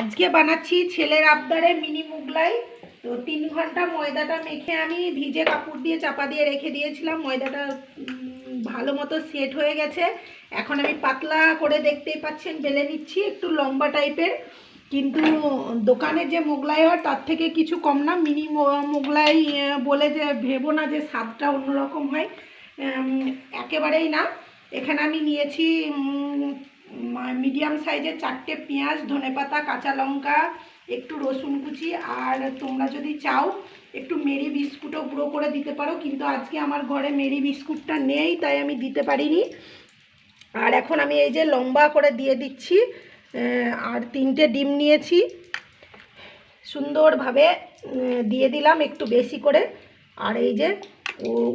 আজকে বানাচ্ছি ছেলের আবদারে মিনি মুগলাই। তো তিন ঘণ্টা ময়দাটা মেখে আমি ভিজে কাপড় দিয়ে চাপা দিয়ে রেখে দিয়েছিলাম। ময়দাটা ভালো মতো সেট হয়ে গেছে। এখন আমি পাতলা করে দেখতেই পাচ্ছেন, বেলে নিচ্ছি একটু লম্বা টাইপের। কিন্তু দোকানে যে মোগলাই হয়, তার থেকে কিছু কম না। মিনি মোগলাই বলে যে ভেবো না যে স্বাদটা অন্যরকম হয়। একেবারেই না। এখানে আমি নিয়েছি মিডিয়াম সাইজের চারটে পেঁয়াজ, ধনেপাতা, কাঁচা লঙ্কা, একটু রসুন কুচি আর তোমরা যদি চাও একটু মেরি বিস্কুটও গুঁড়ো করে দিতে পারো, কিন্তু আজকে আমার ঘরে মেরি বিস্কুটটা নেই, তাই আমি দিতে পারিনি। আর এখন আমি এই যে লম্বা করে দিয়ে দিচ্ছি আর তিনটে ডিম নিয়েছি। সুন্দরভাবে দিয়ে দিলাম একটু বেশি করে। আর এই যে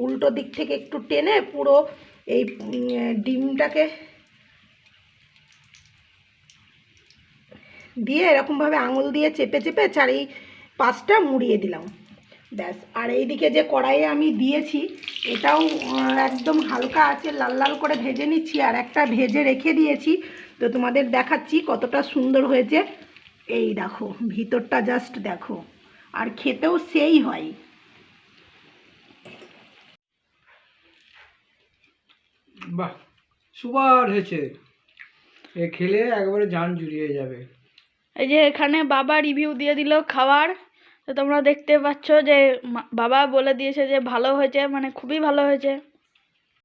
উল্টো দিক থেকে একটু টেনে পুরো এই ডিমটাকে দিয়ে এরকমভাবে আঙুল দিয়ে চেপে চেপে চারি পাঁচটা মুড়িয়ে দিলাম। ব্যাস, আর এইদিকে যে কড়াইয়ে আমি দিয়েছি, এটাও একদম হালকা আছে, লাল লাল করে ভেজে নিচ্ছি, আর একটা ভেজে রেখে দিয়েছি। তো তোমাদের দেখাচ্ছি কতটা সুন্দর হয়েছে। এই দেখো, ভিতরটা জাস্ট দেখো, আর খেতেও সেই হয়। বাহ, সুপার হয়েছে। এ খেলে একবারে জান জুড়িয়ে যাবে। এই যে এখানে বাবা রিভিউ দিয়ে দিল খাবার। তো তোমরা দেখতে পাচ্ছ যে বাবা বলে দিয়েছে যে ভালো হয়েছে মানে খুবই ভালো হয়েছে।